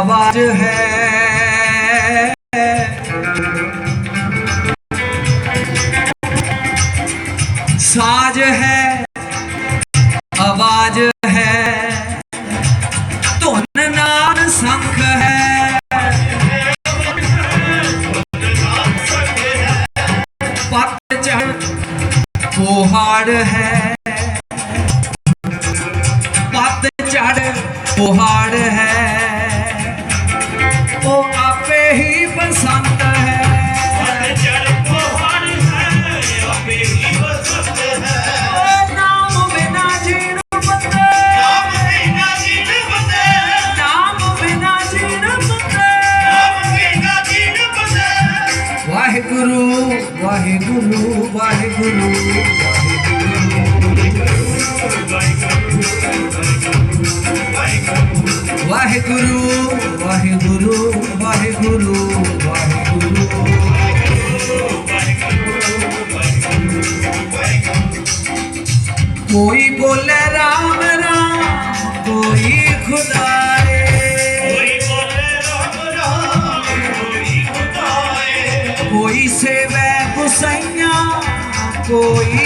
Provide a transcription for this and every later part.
आवाज़ है। साज है, आवाज़ है। धुन नाद संख है। पत चढ़ कोहाड़ है। पत चढ़ कोहाड़ है। ਆਪੇ ਹੀ ਕੋਈ ਬੋਲੇ ਰਾਮ ਰਾਮ ਕੋਈ ਖੁਦਾਏ। ਕੋਈ ਸੇਵੇ ਗੁਸਈਆਂ ਕੋਈ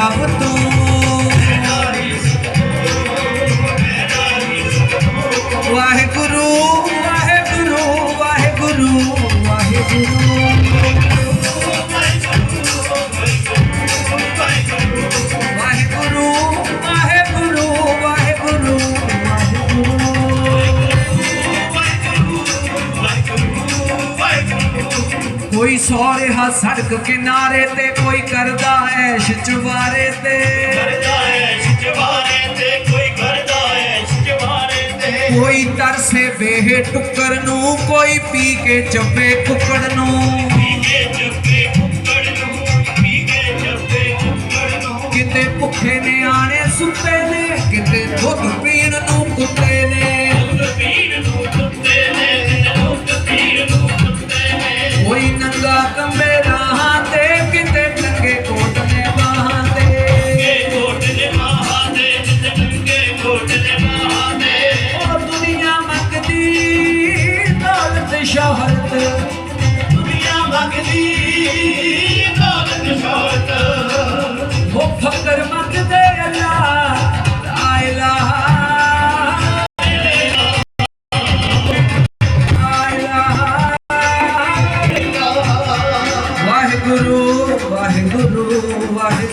ਸਭ ਤੋਂ ਵਾਹਿਗੁਰੂ ਵਾਹਿਗੁਰੂ ਵਾਹਿਗੁਰੂ ਵਾਹਿਗੁਰੂ ਵਾਹਿਗੁਰੂ। ਕੋਈ ਸੌ ਰਿਹਾ ਸੜਕ ਕਿਨਾਰੇ ਤੇ ਕੋਈ ਕਰਦਾ ਐਸ਼ ਚੁਬਾਰੇ ਤੇ। ਕੋਈ ਤਰਸੇ ਬੇਹ ਟੁੱਕਰ ਨੂੰ ਕੋਈ ਪੀ ਕੇ ਚੱਬੇ ਕੁੱਕੜ ਨੂੰ ਕਿਤੇ ਭੁੱਖੇ ਨਿਆਣੇ ਸੁੱਤੇ ਨੇ ਕਿਤੇ ਦੁੱਧ ਪੀਣ ਨੂੰ ਕੁੱਤੇ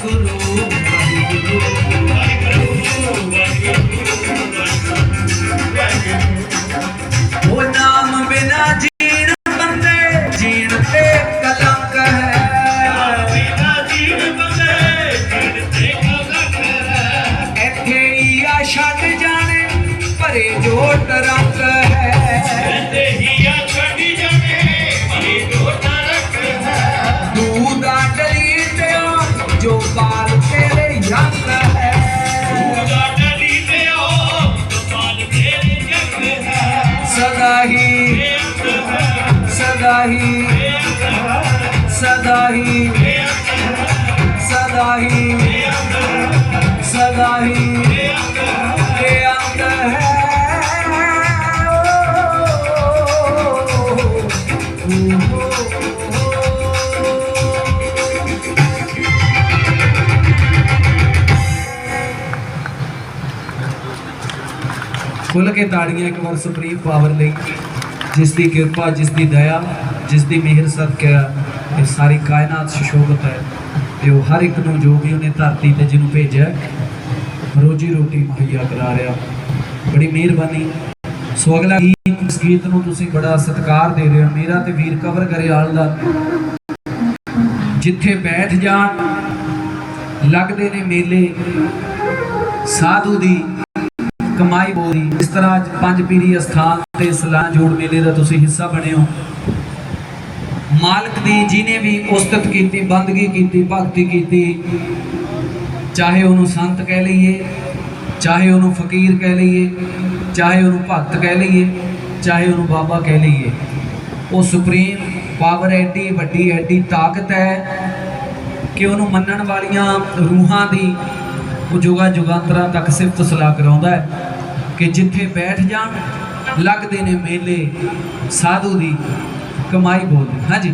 ਵਾਹਿਗੁਰੂ ਖੁੱਲ ਕੇ ਤਾੜੀਆਂ ਇੱਕ ਵਾਰ ਸੁਪਰੀਮ ਪਾਵਰ ਲਈ। ਜਿਸ ਦੀ ਕਿਰਪਾ ਜਿਸ ਦੀ ਦਇਆ ਜਿਸ ਦੀ ਮਿਹਰ ਸਦਕਾ ਇਹ ਸਾਰੀ ਕਾਇਨਾਤ ਸੁਸ਼ੋਭਿਤ ਹੈ। ਤੇ ਉਹ ਹਰ ਇੱਕ ਨੂੰ ਜੋ ਵੀ ਉਹਨੇ ਧਰਤੀ ਤੇ ਜਿਹਨੂੰ ਭੇਜਿਆ, ਰੋਜੀ ਰੋਟੀ ਮੁਹੱਈਆ ਕਰਾ ਰਿਹਾ। ਬੜੀ ਮਿਹਰਬਾਨੀ। ਸੋ ਅਗਲਾ ਗੀਤ, ਇਸ ਗੀਤ ਨੂੰ ਤੁਸੀਂ ਬੜਾ ਸਤਿਕਾਰ ਦੇ ਰਹੇ ਹੋ। ਮੇਰਾ ਤੇ ਵੀਰ ਕਵਰ ਕਰੇ ਆਲ ਦਾ। ਜਿੱਥੇ ਬੈਠ ਜਾਣ, ਲੱਗਦੇ ਨੇ ਮੇਲੇ। ਸਾਧੂ ਦੀ ਕਮਾਈ ਬੋਲੀ। ਇਸ ਤਰ੍ਹਾਂ ਅੱਜ ਪੰਜ ਪੀਰੀ ਅਸਥਾਨ ਤੇ ਸਲਾਹ ਜੋੜ ਮੇਲੇ ਦਾ ਤੁਸੀਂ ਹਿੱਸਾ ਬਣੇ ਹੋ। ਮਾਲਕ ਦੀ ਜਿਹਨੇ ਵੀ ਉਸਤਤ ਕੀਤੀ, ਬੰਦਗੀ ਕੀਤੀ, ਭਗਤੀ ਕੀਤੀ, ਚਾਹੇ ਉਹਨੂੰ ਸੰਤ ਕਹਿ ਲਈਏ, ਚਾਹੇ ਉਹਨੂੰ ਫਕੀਰ ਕਹਿ ਲਈਏ, ਚਾਹੇ ਉਹਨੂੰ ਭਗਤ ਕਹਿ ਲਈਏ, ਚਾਹੇ ਉਹਨੂੰ ਬਾਬਾ ਕਹਿ ਲਈਏ, ਉਹ ਸੁਪਰੀਮ ਪਾਵਰ ਐਡੀ ਵੱਡੀ, ਐਡੀ ਤਾਕਤ ਹੈ ਕਿ ਉਹਨੂੰ ਮੰਨਣ ਵਾਲੀਆਂ ਰੂਹਾਂ ਦੀ ਉਹ ਜੁਗਾ ਜੁਗਾਂਤਰਾਂ ਤੱਕ ਸਿਫਤ ਸਲਾਹ ਕਰਾਉਂਦਾ ਹੈ ਕਿ ਜਿੱਥੇ ਬੈਠ ਜਾਣ, ਲੱਗਦੇ ਨੇ ਮੇਲੇ, ਸਾਧੂ ਦੀ ਕਮਾਈ ਬੋਲਦੀ ਹਾਂਜੀ।